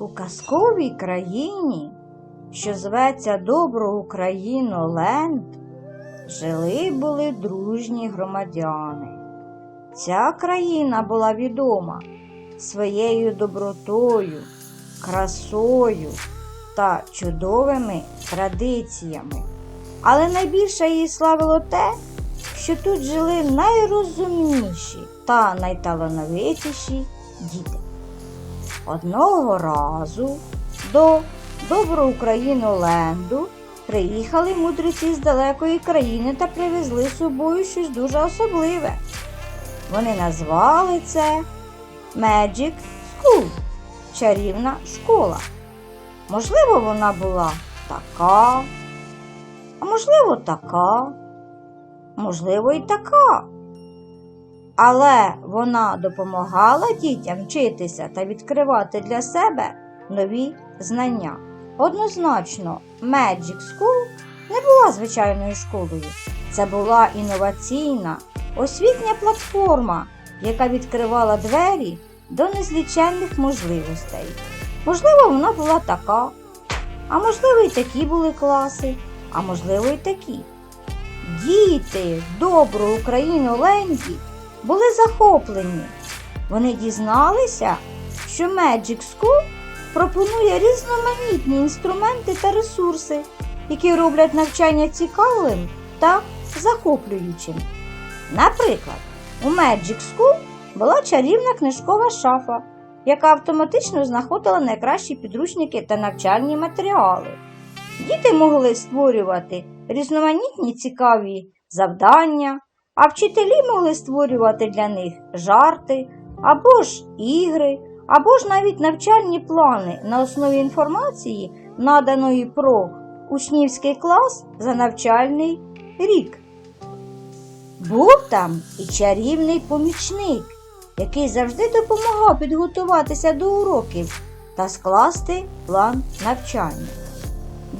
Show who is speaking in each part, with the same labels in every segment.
Speaker 1: У казковій країні, що зветься Добро Україно Ленд, жили були дружні громадяни. Ця країна була відома своєю добротою, красою та чудовими традиціями. Але найбільше її славило те, що тут жили найрозумніші та найталановитіші діти. Одного разу до Добру Україну Ленду приїхали мудреці з далекої країни та привезли з собою щось дуже особливе. Вони назвали це Magic School чарівна школа. Можливо, вона була така, а можливо, така, можливо, і така. Але вона допомагала дітям вчитися та відкривати для себе нові знання. Однозначно, Magic School не була звичайною школою. Це була інноваційна, освітня платформа, яка відкривала двері до незліченних можливостей. Можливо, вона була така, а можливо, і такі були класи, а можливо, і такі. Діти добру Україну Ленді були захоплені. Вони дізналися, що Magic School пропонує різноманітні інструменти та ресурси, які роблять навчання цікавим та захоплюючим. Наприклад, у Magic School була чарівна книжкова шафа, яка автоматично знаходила найкращі підручники та навчальні матеріали. Діти могли створювати різноманітні цікаві завдання, а вчителі могли створювати для них жарти або ж ігри, або ж навіть навчальні плани на основі інформації, наданої про учнівський клас за навчальний рік. Був там і чарівний помічник, який завжди допомагав підготуватися до уроків та скласти план навчання.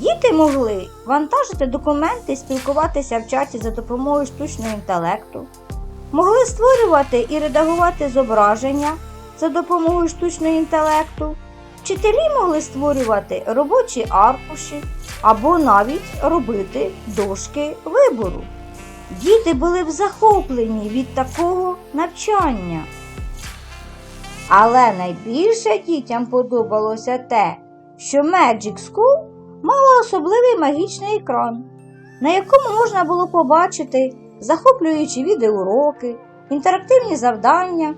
Speaker 1: Діти могли вантажити документи спілкуватися в чаті за допомогою штучного інтелекту, могли створювати і редагувати зображення за допомогою штучного інтелекту, вчителі могли створювати робочі аркуші або навіть робити дошки вибору. Діти були б захоплені від такого навчання. Але найбільше дітям подобалося те, що Magic School мала особливий магічний екран, на якому можна було побачити захоплюючі відеоуроки, інтерактивні завдання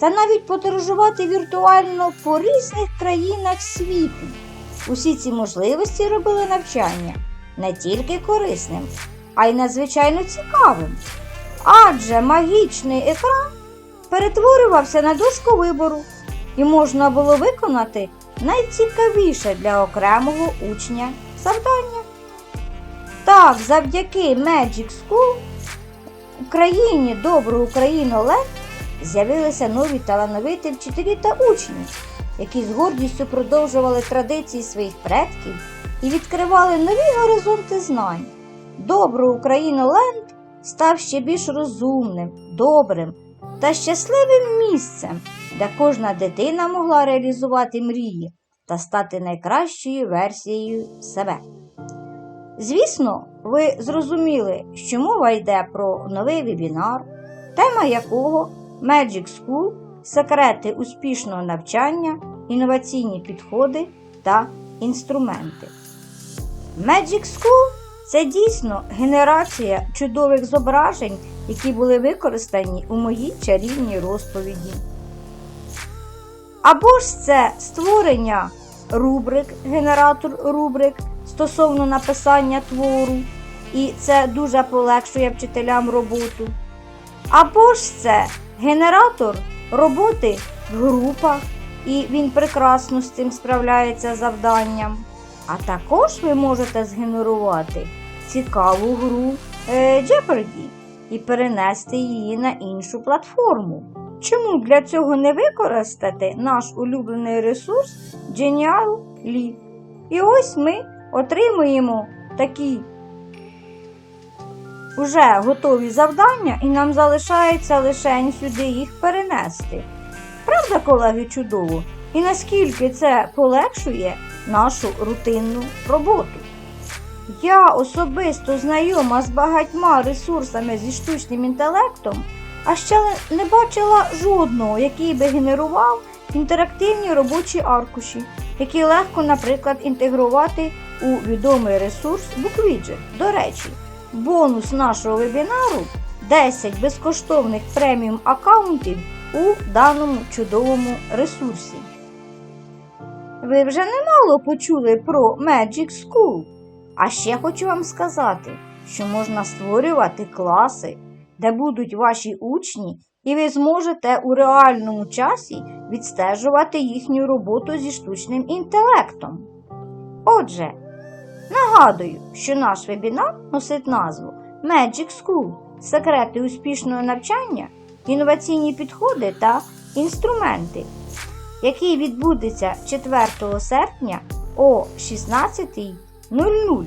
Speaker 1: та навіть подорожувати віртуально по різних країнах світу. Усі ці можливості робили навчання не тільки корисним, а й надзвичайно цікавим. Адже магічний екран перетворювався на дошку вибору, і можна було виконати найцікавіше для окремого учня завдання. Так, завдяки Magic School в країні добру Україну Лев з'явилися нові талановиті вчителі та учні, які з гордістю продовжували традиції своїх предків і відкривали нові горизонти знань. Добру Україну Ленд став ще більш розумним, добрим та щасливим місцем, де кожна дитина могла реалізувати мрії та стати найкращою версією себе. Звісно, ви зрозуміли, що мова йде про новий вебінар, тема якого Magic School секрети успішного навчання, інноваційні підходи та інструменти. Magic School це дійсно генерація чудових зображень, які були використані у моїй чарівній розповіді. Або ж це створення рубрик, генератор рубрик стосовно написання твору, і це дуже полегшує вчителям роботу. Або ж це генератор роботи в групах, і він прекрасно з цим справляється завданням. А також ви можете згенерувати цікаву гру е, Jeopardy і перенести її на іншу платформу. Чому для цього не використати наш улюблений ресурс Genial.ly? І ось ми отримуємо такі вже готові завдання, і нам залишається лише сюди їх перенести. Правда, колеги, чудово? і наскільки це полегшує нашу рутинну роботу. Я особисто знайома з багатьма ресурсами зі штучним інтелектом, а ще не бачила жодного, який би генерував інтерактивні робочі аркуші, які легко, наприклад, інтегрувати у відомий ресурс BookWidget. До речі, бонус нашого вебінару 10 безкоштовних преміум аккаунтів у даному чудовому ресурсі. Ви вже немало почули про Magic School. А ще хочу вам сказати, що можна створювати класи, де будуть ваші учні, і ви зможете у реальному часі відстежувати їхню роботу зі штучним інтелектом. Отже, нагадую, що наш вебінар носить назву Magic School секрети успішного навчання, інноваційні підходи та інструменти, який відбудеться 4 серпня о 16.00.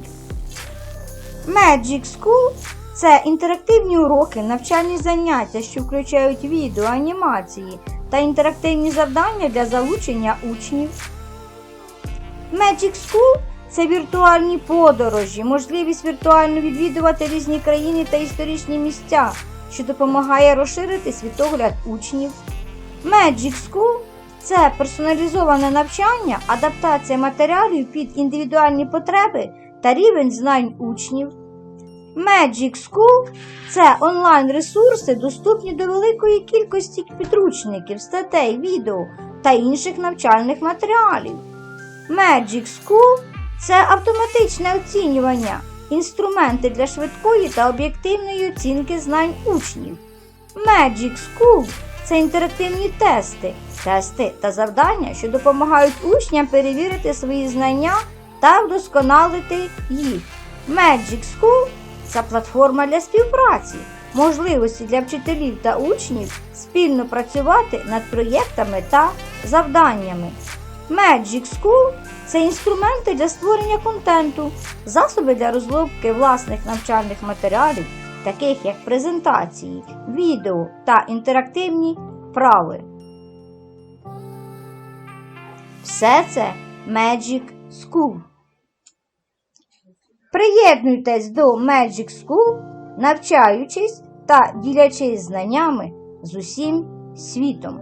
Speaker 1: Magic School це інтерактивні уроки, навчальні заняття, що включають відео, анімації та інтерактивні завдання для залучення учнів. Magic School це віртуальні подорожі, можливість віртуально відвідувати різні країни та історичні місця, що допомагає розширити світогляд учнів. Magic School це персоналізоване навчання, адаптація матеріалів під індивідуальні потреби та рівень знань учнів. Magic School це онлайн-ресурси, доступні до великої кількості підручників, статей, відео та інших навчальних матеріалів. Magic School це автоматичне оцінювання, інструменти для швидкої та об'єктивної оцінки знань учнів. Magic School це інтерактивні тести, тести та завдання, що допомагають учням перевірити свої знання та вдосконалити їх. Magic School це платформа для співпраці, можливості для вчителів та учнів спільно працювати над проєктами та завданнями. Magic School це інструменти для створення контенту, засоби для розробки власних навчальних матеріалів, таких як презентації, відео та інтерактивні вправи. Все це Magic School. Приєднуйтесь до Magic School, навчаючись та ділячись знаннями з усім світом.